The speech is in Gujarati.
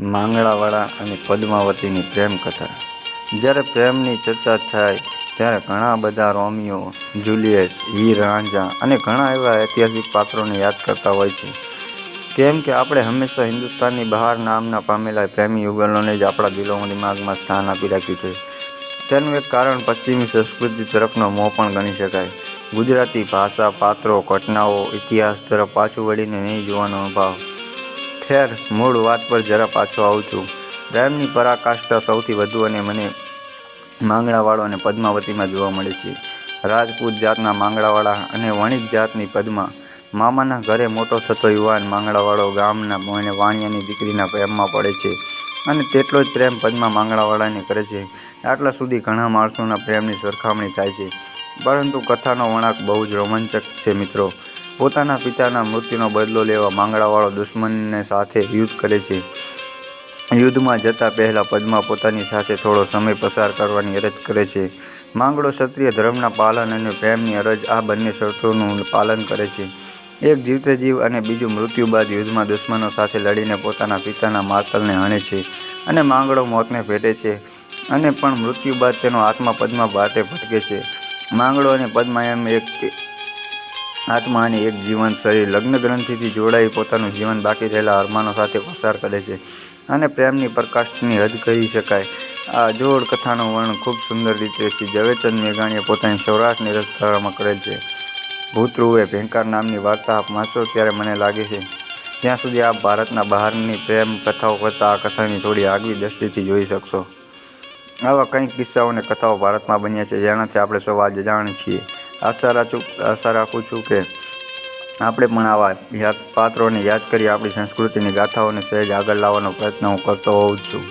માંગણાવાળા અને પદ્માવતીની પ્રેમ કથા. જ્યારે પ્રેમની ચર્ચા થાય, ત્યારે ઘણા બધા રોમિયો, જુલિયટ, હીર રાંઝા અને ઘણા એવા ઐતિહાસિક પાત્રોને યાદ કરતા હોય છે. કેમ કે આપણે હંમેશા હિન્દુસ્તાનની બહાર નામના પામેલા પ્રેમી યુગલોને જ આપણા દિલોમાં દિમાગમાં સ્થાન આપી રાખ્યું છે. તેનું એક કારણ પશ્ચિમી સંસ્કૃતિ તરફનો મોહ પણ ગણી શકાય. ગુજરાતી ભાષા, પાત્રો, ઘટનાઓ, ઇતિહાસ તરફ પાછું વળીને નહીં જોવાનો અભાવ. ખેર, મૂળ વાત પર જરા પાછો આવું છું. પ્રેમની પરાકાષ્ઠા સૌથી વધુ અને મને માંગણાવાળો અને પદ્માવતીમાં જોવા મળે છે. રાજપૂત જાતના માંગણાવાળા અને વણિક જાતની પદ્મા. મામાના ઘરે મોટો થતો યુવાન માંગણાવાળો ગામના મોને વાણિયાની દીકરીના પ્રેમમાં પડે છે અને તેટલો જ પ્રેમ પદ્મા માંગણાવાળાને કરે છે. આટલા સુધી ઘણા માણસોના પ્રેમની સરખામણી થાય છે. પરંતુ કથાનો વળાંક બહુ જ રોમાંચક છે મિત્રો. પોતાના પિતાના મૃત્યુનો બદલો લેવા માંગડાવાળો દુશ્મનને સાથે યુદ્ધ કરે છે. યુદ્ધમાં જતા પહેલાં પદ્મા પોતાની સાથે થોડો સમય પસાર કરવાની અરજ કરે છે. માંગડો ક્ષત્રિય ધર્મના પાલન અને પ્રેમની અરજ આ બંને શરતોનું પાલન કરે છે. એક જીવતે જીવ અને બીજું મૃત્યુ બાદ યુદ્ધમાં દુશ્મનો સાથે લડીને પોતાના પિતાના માતલને હણે છે અને માંગડો મોતને ભેટે છે અને પણ મૃત્યુ બાદ તેનો આત્મા પદ્મા ભાતે ભટકે છે. માંગડો અને પદ્મા એમ એક આત્મા એક જીવન શરીર. લગ્ન ગ્રંથિથી જોડાઈ પોતાનું જીવન બાકી રહેલા અરમાનો સાથે પસાર કરે છે અને પ્રેમની પ્રકાશની હદ કહી શકાય. આ અજોડ કથાનું વર્ણન ખૂબ સુંદર રીતે શ્રી ઝવેરચંદ મેઘાણીએ પોતાની સૌરાષ્ટ્રની રસધારામાં કરેલ છે. ભૂતરૂએ ભેંકાર નામની વાર્તા આપ વાંચો ત્યારે મને લાગે છે ત્યાં સુધી આપ ભારતના બહારની પ્રેમ કથાઓ કરતાં આ કથાની થોડી આગવી દ્રષ્ટિથી જોઈ શકશો. આવા કંઈક કિસ્સાઓ અને કથાઓ ભારતમાં બન્યા છે, જેનાથી આપણે સૌ આજે જાણીએ છીએ. આશા રાખું આશા રાખું છું કે આપણે પણ આવા યાદ પાત્રોને યાદ કરી આપણી સંસ્કૃતિની ગાથાઓને સહેજ આગળ લાવવાનો પ્રયત્ન હું કરતો હોઉં છું.